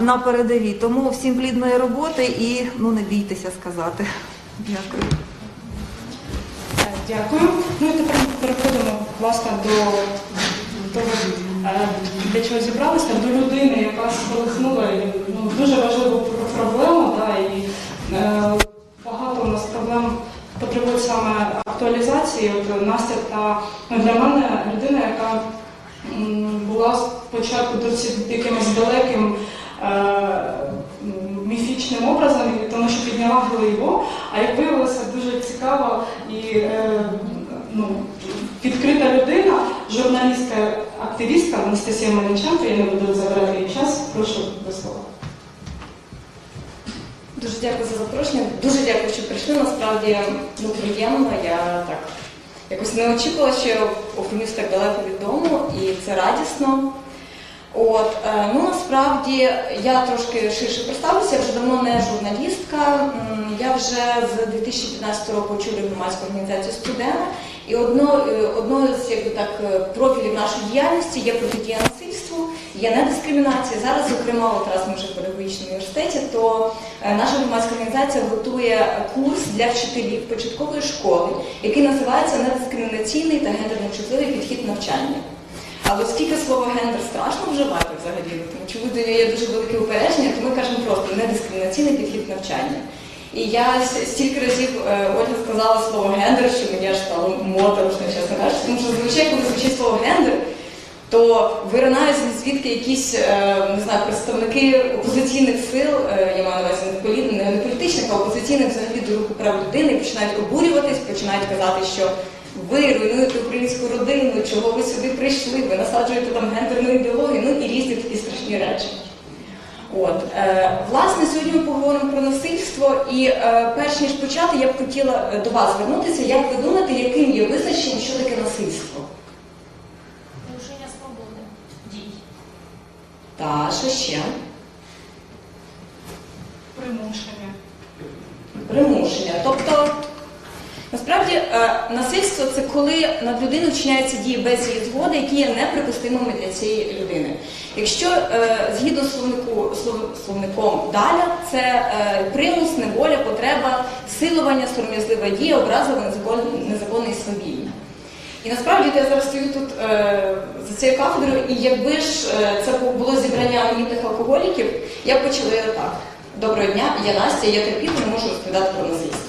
на, передовій. Тому всім плідної роботи і ну не бійтеся сказати. Дякую. Дякую. Ну і тепер переходимо власне до того, е, для чого зібралися, до людини, яка сколихнула ну, дуже важливу проблему. Да, і е, багато у нас проблем потребують саме актуалізації. От Настя та ну, для мене людина, яка м, була спочатку досить якимось далеким. Е, Міфічним образом, тому що підняла Глибо, а як виявилося, дуже цікава і е, ну, відкрита людина, журналістка, активістка Анастасія Мельниченко, я не буду забирати її час, прошу до слова. Дуже дякую за запрошення. Дуже дякую, що прийшли. Насправді ну, приємно. Я так якось не очікувала, що я опинюсь так далеко від дому, і це радісно. От, е, ну насправді я трошки ширше представлюся, я вже давно не журналістка. Я вже з 2015 року очолюю громадську організацію студена. І одно, е, з якби так е, профілів нашої діяльності є протидія насильству, є недискримінація. Зараз, зокрема, раз ми вже в педагогічному університеті, то наша громадська організація готує курс для вчителів початкової школи, який називається недискримінаційний та гендерно чутливий підхід навчання. Але оскільки слово гендер страшно вживати взагалі, тому очевидно є дуже велике упередження, то ми кажемо просто недискримінаційний підхід навчання. І я стільки разів е, Ольга сказала слово гендер, що мені аж стало моторошно, чесно кажучи, тому що зазвичай, коли звучить слово гендер, то виринають звідки якісь е, не знаю, представники опозиційних сил, е, я маю на увазі не політичних, а опозиційних взагалі до руху прав людини, починають обурюватись, починають казати, що ви руйнуєте українську родину, чого ви сюди прийшли, ви насаджуєте там гендерну ідеологію, ну і різні такі страшні речі. От, е, власне, сьогодні ми поговоримо про насильство, і е, перш ніж почати, я б хотіла е, до вас звернутися. Як ви думаєте, яким є визначенням, що таке насильство? Порушення свободи дій. Та що ще? Примушення. Примушення. Тобто, насправді, е, насильство це коли над людиною вчиняються дії без її згоди, які є неприпустимими для цієї людини. Якщо е, згідно словнику, слов- словником Даля, це е, примус, неволя, потреба, силування, сором'язлива дія, образова, незакон- незаконне і свавілля. І насправді я зараз стою тут за цією кафедрою, і якби ж це було зібрання анонімних алкоголіків, я б почала так. Доброго дня, я Настя, я терпіти не можу розповідати про насильство.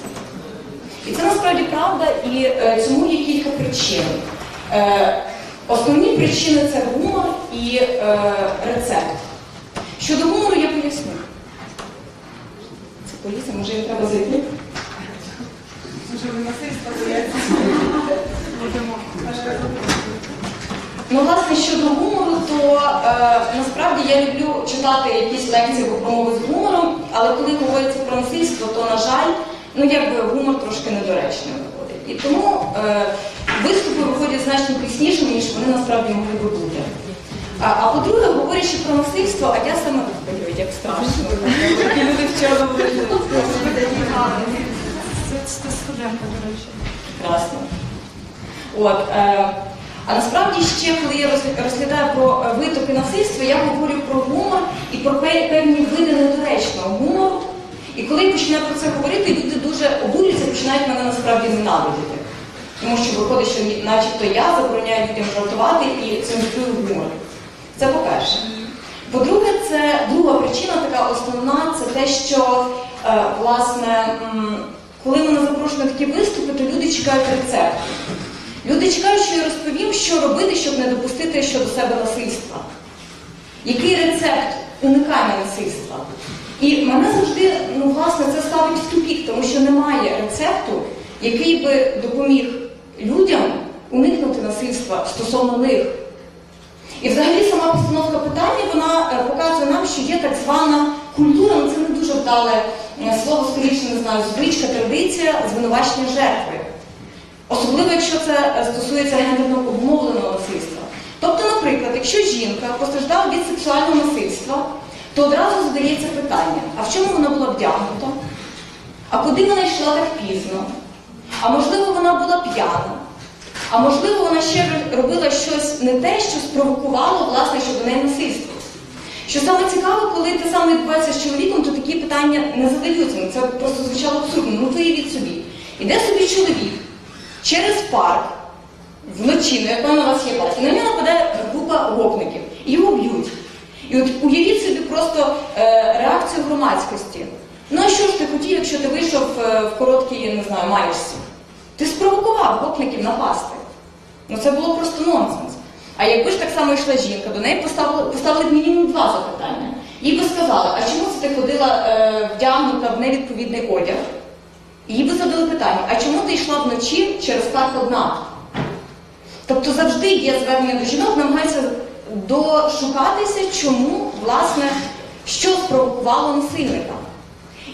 І це насправді правда, і е, цьому є кілька причин. Е, основні причини це гумор і е, рецепт. Щодо гумору я поясню. Це поліція, може їм треба зайти? Ну, власне, щодо гумору, то е, насправді я люблю читати якісь лекції або промови з гумором, але коли говориться про насильство, то, на жаль, ну якби гумор трошки недоречним виходить. І тому е, виступи виходять значно піснішими, ніж вони насправді могли би бути. А, а по-друге, говорячи про насильство, а я саме Ой, як страшно. Такі люди вчора були. Це, студентка, до речі. Прекрасно. От, е, а насправді ще, коли я розглядаю про е, витоки насильства, я говорю про гумор і про певні види недоречного гумору. І коли я починаю про це говорити, люди дуже обурюються, починають мене насправді ненавидіти. Тому що виходить, що начебто я забороняю людям жартувати і цензурую гумор. Це по-перше. По-друге, це друга причина, така основна, це те, що е, власне, коли мене запрошують на такі виступи, то люди чекають рецепту. Люди чекають, що я розповім, що робити, щоб не допустити щодо себе насильства. Який рецепт уникання насильства? І мене завжди, ну, власне, це ставить в тупік, тому що немає рецепту, який би допоміг людям уникнути насильства стосовно них. І взагалі сама постановка питання вона е, показує нам, що є так звана культура, ну це не дуже вдале е, слово, скоріше не знаю, звичка, традиція звинувачення жертви. Особливо, якщо це е, стосується гендерно обумовленого насильства. Тобто, наприклад, якщо жінка постраждала від сексуального насильства, то одразу задається питання: а в чому вона була вдягнута? А куди вона йшла так пізно? А можливо, вона була п'яна? А можливо, вона ще робила щось не те, що спровокувало власне щодо неї насильство. Що саме цікаво, коли те саме відбувається з чоловіком, то такі питання не задаються. Це просто звучало абсурдно. Ну виявіть собі. Іде собі чоловік через парк вночі, ну як у вас є бачить, на нього нападає група гопників і його б'ють. І от уявіть собі просто е, реакцію громадськості. Ну а що ж ти хотів, якщо ти вийшов е, в короткій, не знаю, маєшці? Ти спровокував гопників напасти. Ну це було просто нонсенс. А якби ж так само йшла жінка, до неї поставили, поставили мінімум два запитання. Їй би сказали, а чому це ти ходила е, вдягнута в невідповідний одяг? Їй би задали питання, а чому ти йшла вночі через парк одна? Тобто завжди є звернення до жінок, намагаються дошукатися, чому, власне, що спровокувало насильника.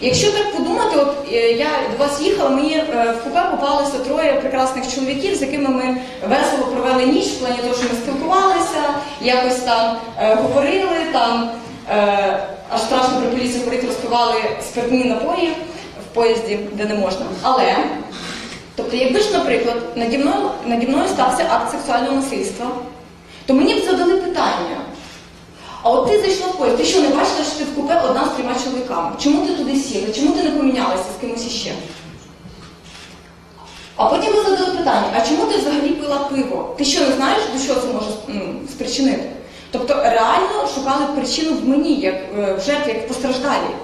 Якщо так подумати, от е, я до вас їхала, мені е, в купе попалося троє прекрасних чоловіків, з якими ми весело провели ніч, в плані того, що ми спілкувалися, якось там е, говорили, там е, аж страшно про поліцію говорити, розпивали спиртні напої в поїзді, де не можна. Але Тобто, якби ж, наприклад, наді мною, наді мною стався акт сексуального насильства, то мені б задали питання. А от ти зайшла в поїзд, ти що не бачила, що ти в купе одна з трьома чоловіками? Чому ти туди сіла? Чому ти не помінялася з кимось іще? А потім ви задали питання, а чому ти взагалі пила пиво? Ти що не знаєш, до чого це може ну, спричинити? Тобто реально шукали причину в мені, як е, в жертві, як в постраждалій.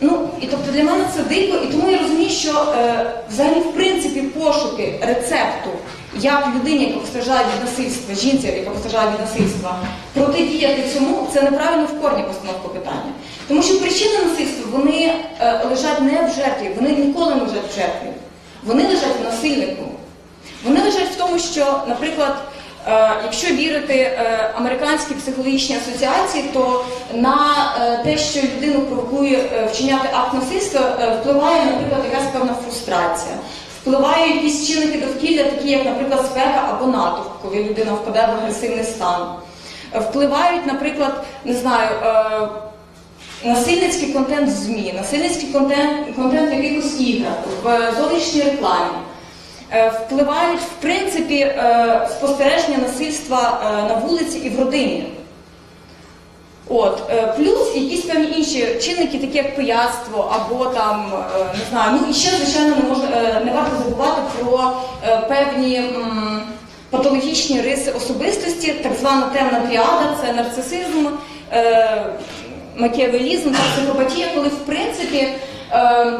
Ну, і тобто для мене це дико, і тому я розумію, що е, взагалі, в принципі, пошуки рецепту, як людині, яка постраждає від насильства, жінці, яка постраждає від насильства, протидіяти цьому, це неправильно в корні постановка питання. Тому що причини насильства вони е, лежать не в жертві, вони ніколи не лежать в жертві. Вони лежать в насильнику. Вони лежать в тому, що, наприклад, якщо вірити е, американській психологічній асоціації, то на е, те, що людину провокує е, вчиняти акт насильства, е, впливає, наприклад, якась певна фрустрація. Впливають якісь чинники довкілля, такі як, наприклад, спека або натовп, коли людина впаде в агресивний стан. Е, Впливають, наприклад, не знаю. е, Насильницький контент в ЗМІ, насильницький контент, контент в якихось іграх, в зовнішній рекламі. Е, Впливають, в принципі, е, спостереження насильства е, на вулиці і в родині. От, плюс якісь певні інші чинники, такі як пияцтво, або там, не знаю, ну і ще, звичайно, не, можна, не варто забувати про певні м, патологічні риси особистості, так звана темна тріада, це нарцисизм, е, макіавелізм психопатія, коли в принципі е,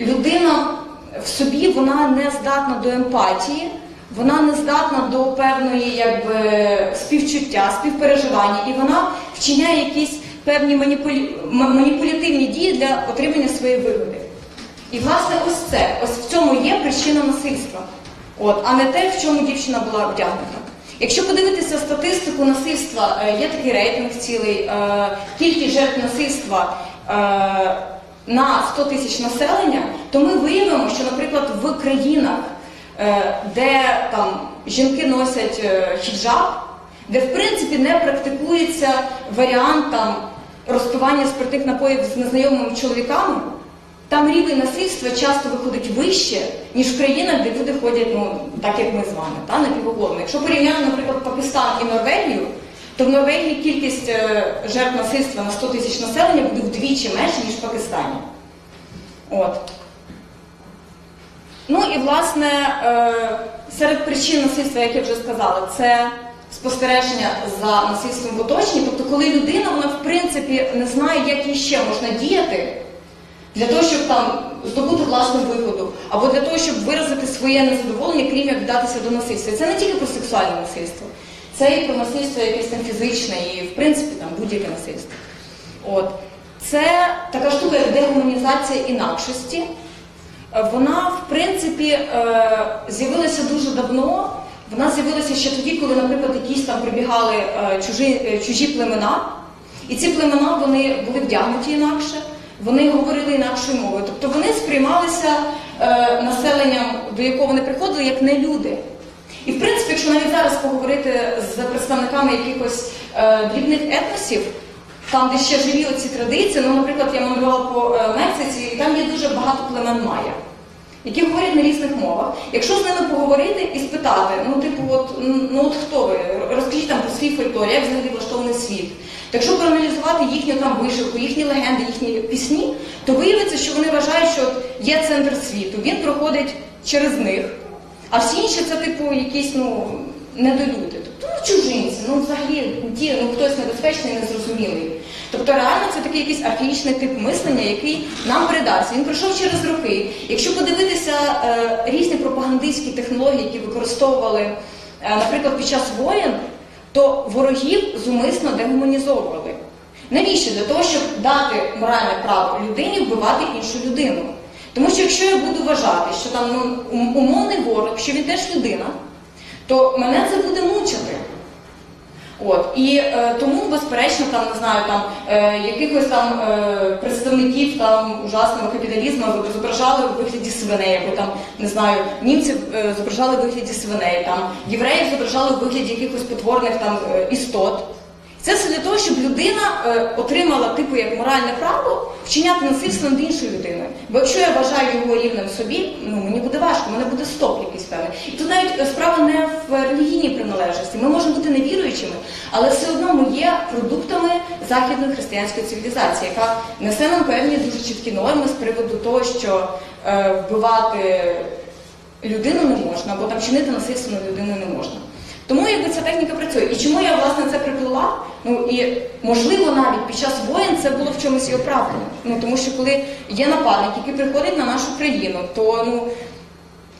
людина в собі вона не здатна до емпатії, вона не здатна до певної якби, співчуття, співпереживання, і вона вчиняє якісь певні маніпулі... маніпулятивні дії для отримання своєї вигоди. І власне ось це, ось в цьому є причина насильства, от, а не те, в чому дівчина була вдягнута. Якщо подивитися статистику насильства, е, є такий рейтинг цілий, е, кількість жертв насильства е, на 100 тисяч населення, то ми виявимо, що, наприклад, в країнах, е, де там жінки носять е, хіджаб, де в принципі не практикується варіант там розпивання спиртних напоїв з незнайомими чоловіками, там рівень насильства часто виходить вище, ніж в країнах, де люди ходять, ну так як ми з вами, та напівоголовно. Якщо порівняти, наприклад, Пакистан і Норвегію, Норвегії кількість е, жертв насильства на 100 тисяч населення буде вдвічі менше, ніж в Пакистані. От. Ну і власне е, серед причин насильства, як я вже сказала, це спостереження за насильством в оточенні. Тобто, коли людина вона в принципі не знає, як їй ще можна діяти для того, щоб там здобути власну вигоду, або для того, щоб виразити своє незадоволення, крім як вдатися до насильства. Це не тільки про сексуальне насильство, це і про насильство якесь там фізичне, і в принципі там будь-яке насильство. От. Це така штука, як дегуманізація інакшості. Вона, в принципі, е, з'явилася дуже давно. Вона з'явилася ще тоді, коли, наприклад, якісь там прибігали е, чужі, е, чужі племена, і ці племена вони були вдягнуті інакше, вони говорили інакшою мовою. Тобто вони сприймалися населенням, до якого вони приходили, як не люди. І в принципі, якщо навіть зараз поговорити з представниками якихось е, дрібних етносів, там, де ще живі оці традиції, ну, наприклад, я мандрувала по е, Мексиці, і там є дуже багато племен майя, які говорять на різних мовах. Якщо з ними поговорити і спитати, ну, типу, от, ну от хто ви? Розкажіть там про свій фольклор, як взагалі влаштований світ. Так якщо проаналізувати їхню там вишивку, їхні легенди, їхні пісні, то виявиться, що вони вважають, що є центр світу, він проходить через них, а всі інші це типу якісь ну недолюди. Тобто ну, чужинці, ну взагалі ті, ну хтось небезпечний, незрозумілий. Тобто реально це такий якийсь архаїчний тип мислення, який нам передався. Він пройшов через роки. Якщо подивитися е, різні пропагандистські технології, які використовували, е, наприклад, під час воєн, то ворогів зумисно дегуманізовували. Навіщо? Для того, щоб дати моральне право людині вбивати іншу людину. Тому що якщо я буду вважати, що там ну, умовний ворог, що він теж людина, то мене це буде мучити. От і е, тому, безперечно, там не знаю, там е, якихось там е, представників там ужасного капіталізму зображали в вигляді свиней, або там не знаю, німців е, зображали в вигляді свиней, там євреїв зображали в вигляді якихось потворних там е, істот. Це все для того, щоб людина е, отримала типу як моральне право вчиняти насильство над іншою людиною. Бо якщо я вважаю його рівнем собі, ну мені буде важко, мене буде стоп якийсь певний. І тут навіть е, справа не в релігійній приналежності. Ми можемо бути невіруючими, але все одно ми є продуктами західної християнської цивілізації, яка несе нам певні дуже чіткі норми з приводу того, що е, вбивати людину не можна, або там чинити насильство над людиною не можна. Тому якби ця техніка працює. І чому я власне це приплила? Ну і можливо навіть під час воєн це було в чомусь і оправдано. Ну тому що коли є нападник, який приходить на нашу країну, то ну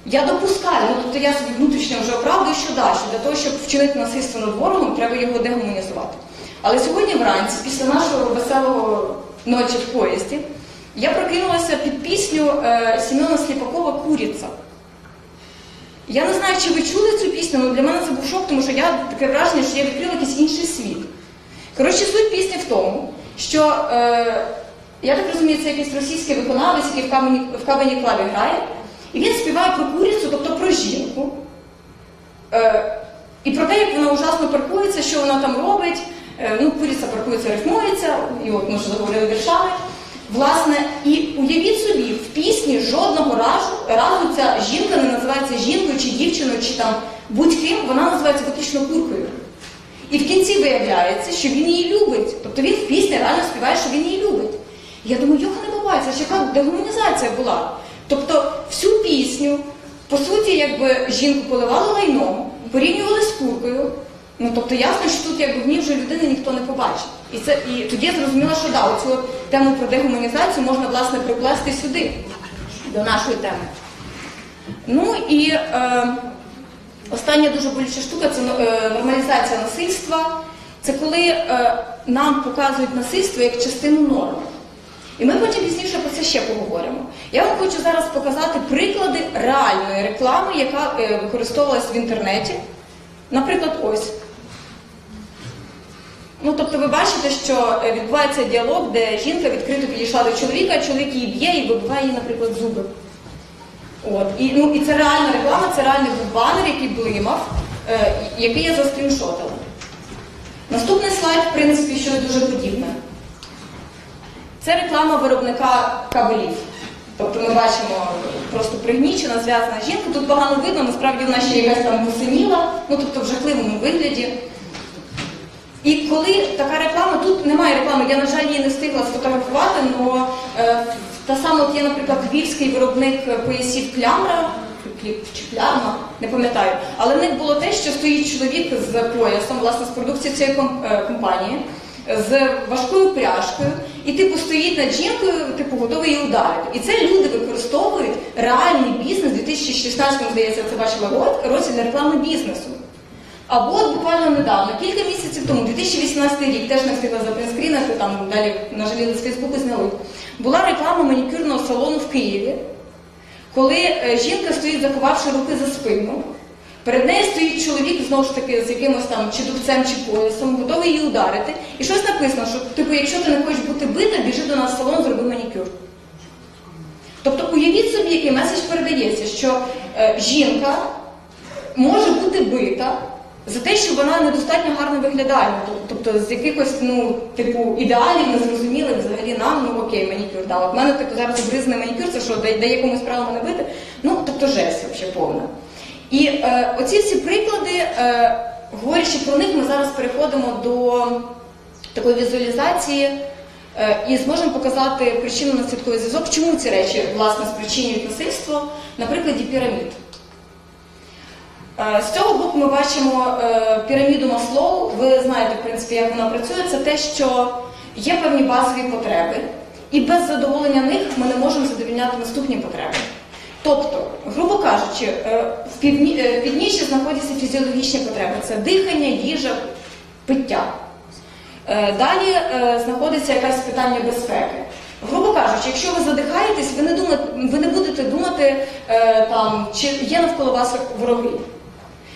я допускаю, ну тобто я собі внутрішньо вже оправдую, що да, що для того, щоб вчинити насильство над ворогом, треба його дегуманізувати. Але сьогодні вранці, після нашого веселого ночі в поїзді, я прокинулася під пісню е, Семена Сліпакова Куриця. Я не знаю, чи ви чули цю пісню, але для мене це був шок, тому що я таке враження, що я відкрила якийсь інший світ. Коротше, суть пісні в тому, що е, я так розумію, це якийсь російський виконавець, який в камені, в камені клаві грає, і він співає про курицю, тобто про жінку. Е, і про те, як вона ужасно паркується, що вона там робить. Е, ну, куриця паркується, рифмується, і от ми вже заговорили віршами. Власне, і уявіть собі, в пісні жодного разу, разу ця жінка не чи дівчиною, чи там будь-ким, вона називається виключно куркою. І в кінці виявляється, що він її любить. Тобто він в пісні реально співає, що він її любить. Я думаю, йоха не буває, це ж яка дегуманізація була. Тобто всю пісню, по суті, якби жінку поливали лайном, порівнювали з куркою. Ну тобто ясно, що тут якби в ній вже людини ніхто не побачить. І це і тоді я зрозуміла, що да, от тему про дегуманізацію можна власне приплести сюди, до нашої теми. Ну і е, остання дуже болюча штука це е, нормалізація насильства. Це коли е, нам показують насильство як частину норми. І ми потім пізніше про це ще поговоримо. Я вам хочу зараз показати приклади реальної реклами, яка е, використовувалась в інтернеті. Наприклад, ось. Ну, тобто ви бачите, що е, відбувається діалог, де жінка відкрито підійшла до чоловіка, чоловік її б'є і вибиває їй, наприклад, зуби. От. І, ну, і це реальна реклама, це реальний був банер, який блимав, е, який я заскріншотила. Наступний слайд, в принципі, що дуже подібне. Це реклама виробника кабелів. Тобто ми бачимо просто пригнічена, зв'язана жінка. Тут погано видно, насправді вона ще якась там посиніла, ну тобто в жахливому вигляді. І коли така реклама, тут немає реклами, я, на жаль, її не встигла сфотографувати, але та сама от є, наприклад, львівський виробник е, поясів клямра, чи клярма, не пам'ятаю. Але в них було те, що стоїть чоловік з поясом, власне, з продукції цієї е, компанії, з важкою пряжкою, і типу стоїть над жінкою, типу готовий її ударити. І це люди використовують реальний бізнес. У 2016 здається, це бачила році для реклами бізнесу. Або от буквально недавно, кілька місяців тому, 2018 рік, теж не встигла запринскрінити, там далі нажаліли з Фейсбуку зняли. Була реклама манікюрного салону в Києві, коли е, жінка стоїть, заховавши руки за спину. Перед нею стоїть чоловік, знову ж таки, з якимось там чи дубцем, чи поясом, готовий її ударити. І щось написано, що типу, якщо ти не хочеш бути бита, біжи до нас в салон, зроби манікюр. Тобто уявіть собі, який меседж передається, що е, жінка може бути бита за те, що вона недостатньо гарно виглядає. Тобто з якихось ну, типу ідеалів, незрозумілих взагалі нам, ну окей, манікюр дала. В мене типу, зараз обризаний манікюр, це що, дає, дає комусь право мене бити? Ну, тобто жесть взагалі повна. І е, оці всі приклади, е, говорячи про них, ми зараз переходимо до такої візуалізації е, і зможемо показати причинно-наслідковий зв'язок, чому ці речі власне спричинюють насильство на прикладі пірамід. Е, З цього боку ми бачимо е, піраміду Маслоу. Ви знаєте, в принципі, як вона працює. Це те, що є певні базові потреби, і без задоволення них ми не можемо задовольняти наступні потреби. Тобто, грубо кажучи, е, в підніжжі знаходяться фізіологічні потреби: це дихання, їжа, пиття. Далі знаходиться якесь питання безпеки. Грубо кажучи, якщо ви задихаєтесь, ви не думаєте, ви не будете думати там, чи є навколо вас вороги.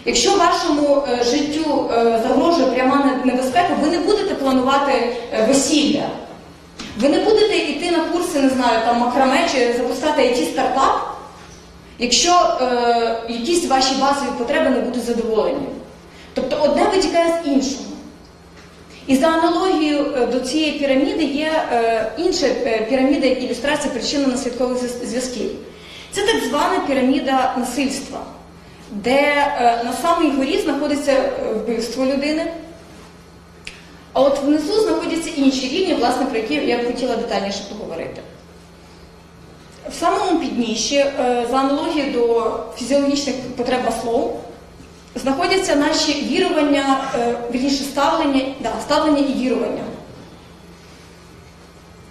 Якщо вашому е, життю е, загрожує пряма небезпека, ви не будете планувати е, весілля. Ви не будете йти на курси, не знаю, там макраме чи запускати it стартап, якщо е, якісь ваші базові потреби не будуть задоволені. Тобто одне витікає з іншого. І за аналогією до цієї піраміди є е, інша піраміда як ілюстрація причинно-наслідкових зв'язків. Це так звана піраміда насильства, де е, на самій горі знаходиться е, вбивство людини, а от внизу знаходяться інші рівні, власне, про які я б хотіла детальніше поговорити. В самому підніжжі, е, за аналогією до фізіологічних потреб Маслоу, знаходяться наші вірування, вірніше ставлення, да, ставлення і вірування.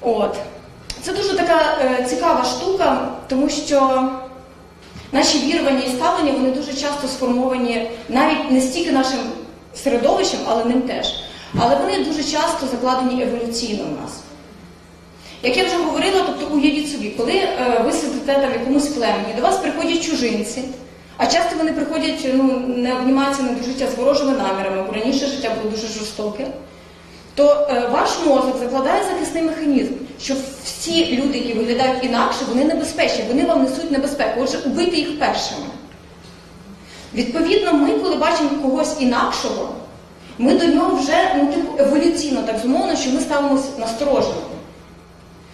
От. Це дуже така цікава штука, тому що наші вірування і ставлення вони дуже часто сформовані навіть не стільки нашим середовищем, але ним теж. Але вони дуже часто закладені еволюційно в нас. Як я вже говорила, тобто уявіть собі, коли е, ви сидите там в якомусь племені, до вас приходять чужинці, а часто вони приходять, ну, не обнімаються до життя з ворожими намірами, бо раніше життя було дуже жорстоке, то е, ваш мозок закладає захисний механізм, що всі люди, які виглядають інакше, вони небезпечні, вони вам несуть небезпеку. Отже, убити їх першими. Відповідно, ми, коли бачимо когось інакшого, ми до нього вже ну, типу, еволюційно так зумовлено, що ми ставимося насторожено.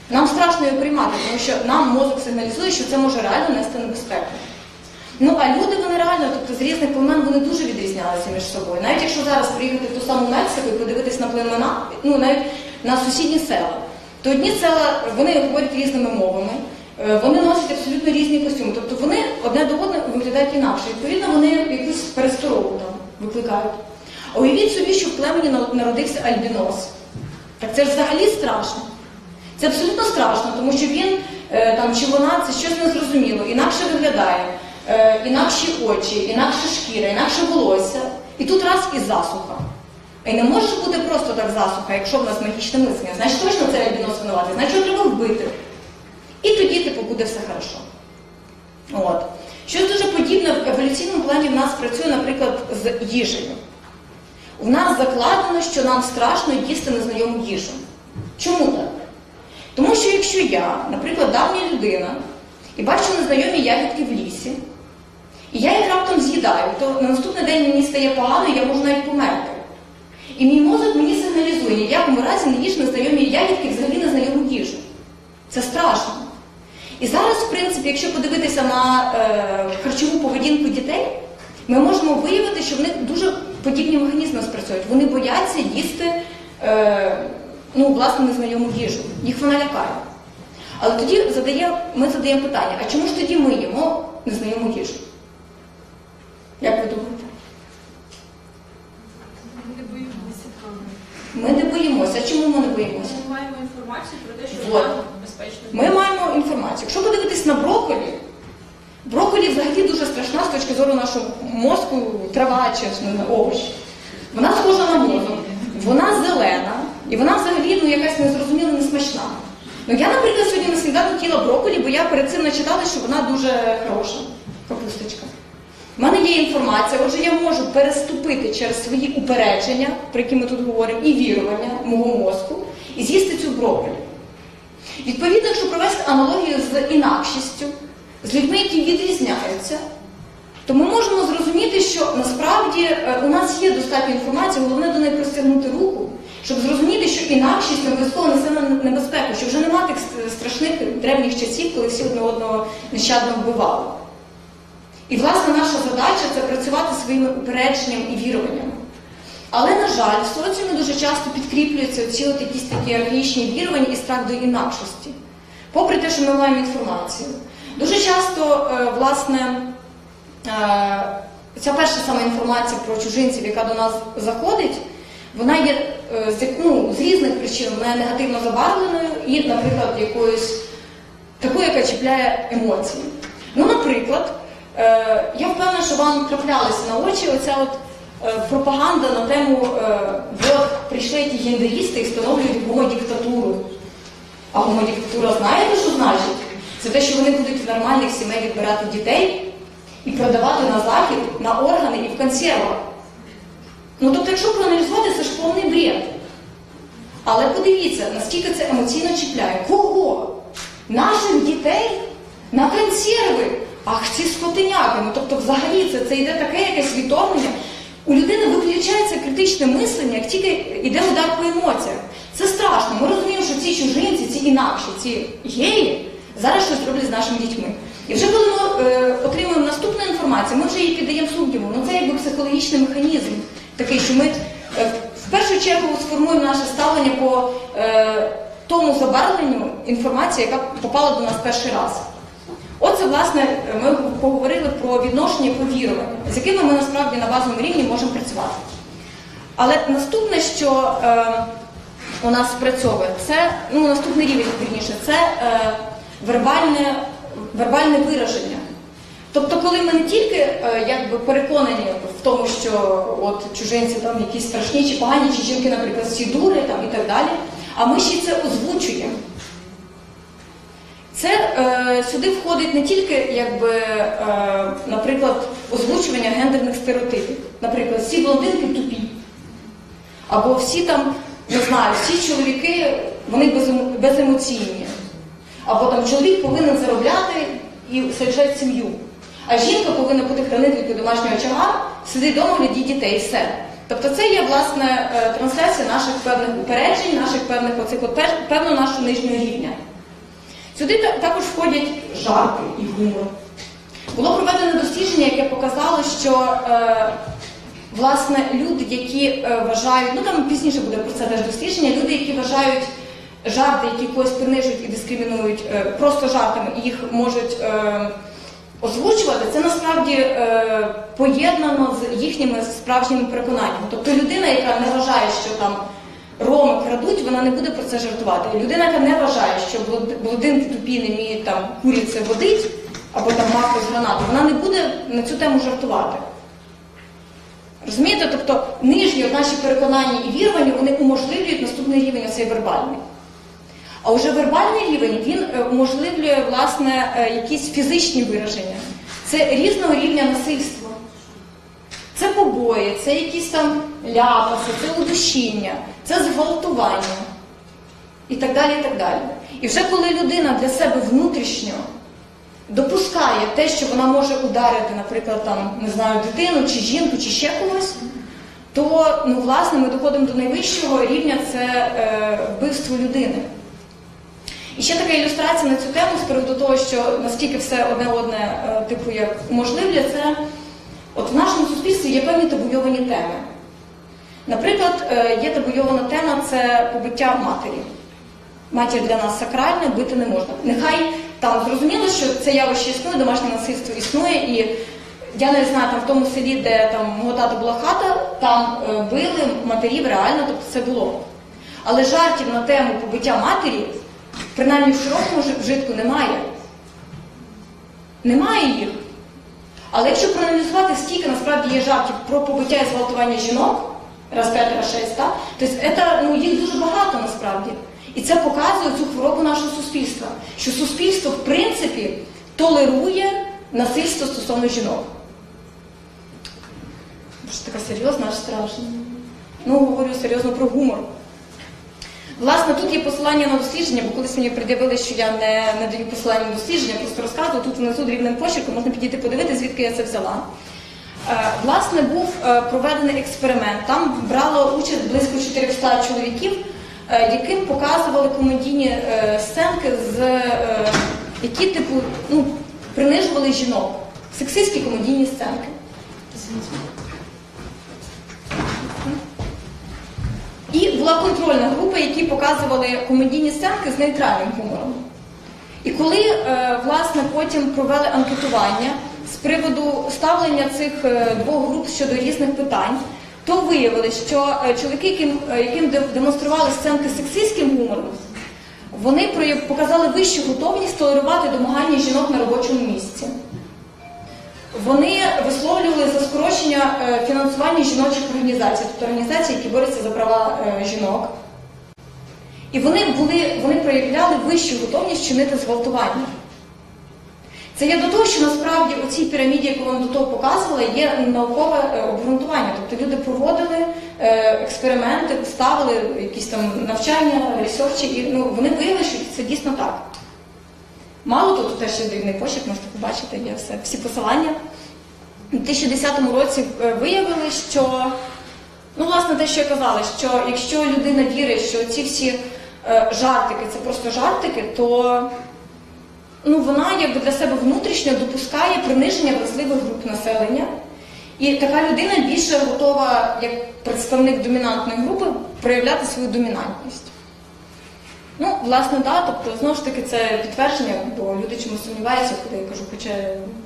Нам страшно його приймати, тому що нам мозок сигналізує, що це може реально нести небезпеку. Ну а люди вони реально, тобто з різних племен вони дуже відрізнялися між собою. Навіть якщо зараз приїхати в ту саму Мексику і подивитись на племена, ну навіть на сусідні села, то одні села вони говорять різними мовами, е, вони носять абсолютно різні костюми. Тобто вони одне до одного виглядають інакше. Відповідно, вони якусь пересторогу там викликають. А уявіть собі, що в племені народився альбінос. Так це ж взагалі страшно. Це абсолютно страшно, тому що він е, там чи вона це щось незрозуміло, інакше виглядає, інакші очі, інакша шкіра, інакше волосся. І тут раз і засуха. І не може бути просто так засуха, якщо в нас магічне мислення. Значить точно це альбінос винуватий, значить його треба вбити. І тоді, типу, буде все хорошо. От. Щось дуже подібне в еволюційному плані в нас працює, наприклад, з їжею. У нас закладено, що нам страшно їсти незнайому їжу. Чому так? Тому що якщо я, наприклад, давня людина, і бачу незнайомі ягідки в лісі, і я їх раптом з'їдаю, то на наступний день мені стає погано, і я можу навіть померти. І мій мозок мені сигналізує, в якому разі не їж незнайомі ягідки, взагалі незнайому їжу. Це страшно. І зараз, в принципі, якщо подивитися на е, харчову поведінку дітей, ми можемо виявити, що в них дуже подібні механізми спрацьовують. Вони бояться їсти е, ну, власне незнайому їжу. Їх вона лякає. Але тоді задає, ми задаємо питання: а чому ж тоді ми їмо незнайому їжу? Як ви думаєте? Ми не боїмося. Ми не боїмося. А чому ми не боїмося? Ми маємо інформацію про те, що Вот. нам безпечно. Ми маємо інформацію. Якщо подивитись на брокколі, брокколі взагалі дуже страшна з точки зору нашого мозку, трава чи овощ. Вона схожа на мозок, вона зелена, і вона взагалі ну, якась незрозуміла, несмачна. Ну я, наприклад, сьогодні на сніданок їла брокколі, бо я перед цим начитала, що вона дуже хороша капусточка. У мене є інформація, отже, я можу переступити через свої упередження, про які ми тут говоримо, і вірування мого мозку, і з'їсти цю брокколі. Відповідно, якщо провести аналогію з інакшістю, з людьми, які відрізняються, то ми можемо зрозуміти, що насправді е, у нас є достатньо інформації, головне до неї простягнути руку, щоб зрозуміти, що інакшість обов'язково несе нам небезпеку, що вже нема тих страшних древніх часів, коли всі одне одного нещадно вбивали. І власне наша задача це працювати своїми упередженнями і віруваннями. Але, на жаль, в соціумі дуже часто підкріплюються ці от якісь такі архаїчні вірування і страх до інакшості, попри те, що ми маємо інформацію. Дуже часто, е, власне, е, ця перша сама інформація про чужинців, яка до нас заходить, вона є е, ну, з різних причин, вона негативно забарвленою і, наприклад, якоюсь такою, яка чіпляє емоції. Ну, наприклад, я впевнена, що вам траплялися на очі оця от е, пропаганда на тему е, от прийшли ті гендерісти і встановлюють гомодиктатуру. А гомодиктатура знаєте, що значить? Це те, що вони будуть в нормальних сімей відбирати дітей і продавати на захід, на органи і в консервах. Ну тобто, якщо проаналізувати, це ж повний бред. Але подивіться, наскільки це емоційно чіпляє. Кого? Наших дітей на консерви. Ах, ці скотиняки. Ну тобто, взагалі, це, це йде таке якесь відторгнення. У людини виключається критичне мислення, як тільки йде удар по емоціях. Це страшно. Ми розуміємо, що ці чужинці, ці інакші, ці геї зараз щось роблять з нашими дітьми. І вже коли ми е, отримуємо наступну інформацію, ми вже її піддаємо сумніву. Ну це якби психологічний механізм такий, що ми е, в першу чергу сформуємо наше ставлення по е, тому забарвленню інформації, яка попала до нас перший раз. Оце, власне, ми поговорили про відношення і з якими ми насправді на базовому рівні можемо працювати. Але наступне, що е, у нас спрацьовує, це ну, наступний рівень, вірніше, це е, вербальне, вербальне вираження. Тобто, коли ми не тільки е, якби переконані в тому, що от чужинці там якісь страшні чи погані, чи жінки, наприклад, всі дури там і так далі, а ми ще це озвучуємо. Це е, сюди входить не тільки, якби, е, наприклад, озвучування гендерних стереотипів. Наприклад, всі блондинки тупі. Або всі там, не знаю, всі чоловіки вони беземоційні. Або там чоловік повинен заробляти і саджати сім'ю. А жінка повинна бути хранителькою домашнього очага, сидить вдома, глядіть дітей, і все. Тобто це є власне е, трансляція наших певних упереджень, наших певних оцих певно нашого нижнього рівня. Сюди також входять жарти і гумор. Було проведено дослідження, яке показало, що е, власне люди, які е, вважають, ну там пізніше буде про це теж дослідження, люди, які вважають жарти, які когось принижують і дискримінують е, просто жартами, і їх можуть е, озвучувати, це насправді е, поєднано з їхніми справжніми переконаннями. Тобто людина, яка не вважає, що там роми крадуть, вона не буде про це жартувати. І людина, яка не вважає, що блод- блондинки тупі не вміють там куріце водить, або там маку з гранати, вона не буде на цю тему жартувати. Розумієте? Тобто нижні наші переконання і вірування вони уможливлюють наступний рівень, оцей вербальний. А вже вербальний рівень він е, уможливлює власне е, якісь фізичні вираження. Це різного рівня насильства. Побої, це якісь там ляпаси, це удушіння, це зґвалтування і так далі. І так далі. І вже коли людина для себе внутрішньо допускає те, що вона може ударити, наприклад, там, не знаю, дитину, чи жінку, чи ще когось, то ну, власне ми доходимо до найвищого рівня це е, вбивство людини. І ще така ілюстрація на цю тему з приводу того, що наскільки все одне одне е, типу як уможливлює, це от в нашому суспільстві є певні табуйовані теми. Наприклад, е, є табуйована тема це побиття матері. Матір для нас сакральна, бити не можна. Нехай там зрозуміло, що це явище існує, домашнє насильство існує, і я не знаю, там в тому селі, де там мого тата була хата, там е, били матерів реально, тобто це було. Але жартів на тему побиття матері, принаймні в широкому вжитку, немає. Немає їх. Але якщо проаналізувати, скільки насправді є жартів про побиття і зґвалтування жінок, раз п'ять, раз шесть, так? Тобто це, ну, їх дуже багато насправді. І це показує цю хворобу нашого суспільства, що суспільство, в принципі, толерує насильство стосовно жінок. Боже, така серйозна, аж страшно. Ну, говорю серйозно про гумор. Власне, тут є посилання на дослідження, бо колись мені пред'явили, що я не, не даю посилання на дослідження, просто розказую. Тут внизу дрібним почерком можна підійти подивитися, звідки я це взяла. Е, Власне, був е, проведений експеримент. Там брало участь близько 400 чоловіків, е, яким показували комедійні сценки, які типу ну, принижували жінок. Сексистські комедійні сценки. І була контрольна група, які показували комедійні сценки з нейтральним гумором. І коли е, власне потім провели анкетування з приводу ставлення цих е, двох груп щодо різних питань, то виявили, що е, чоловіки, яким, яким демонстрували сценки з сексистським гумором, вони показали вищу готовність толерувати домагання жінок на робочому місці. Вони висловлювали за скорочення е, фінансування жіночих організацій, тобто організацій, які борються за права е, жінок. І вони були, вони проявляли вищу готовність чинити зґвалтування. Це є до того, що насправді у цій піраміді, яку вам до того показувала, є наукове е, обґрунтування. Тобто люди проводили експерименти, ставили якісь там навчання, ресерчі, і ну, вони виявили, що це дійсно так. Мало того, тут теж є дивний почерк, можете побачити, є все, всі посилання. У 2010 році е, виявили, що Ну, власне, те, що я казала, що якщо людина вірить, що ці всі е, жартики це просто жартики, то ну, вона якби для себе внутрішньо допускає приниження вразливих груп населення. І така людина більше готова, як представник домінантної групи, проявляти свою домінантність. Ну, власне, так, тобто, знову ж таки, це підтвердження, бо люди чомусь сумніваються, коли я кажу, хоча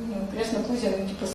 ну, кресна Кузя, ну, типу,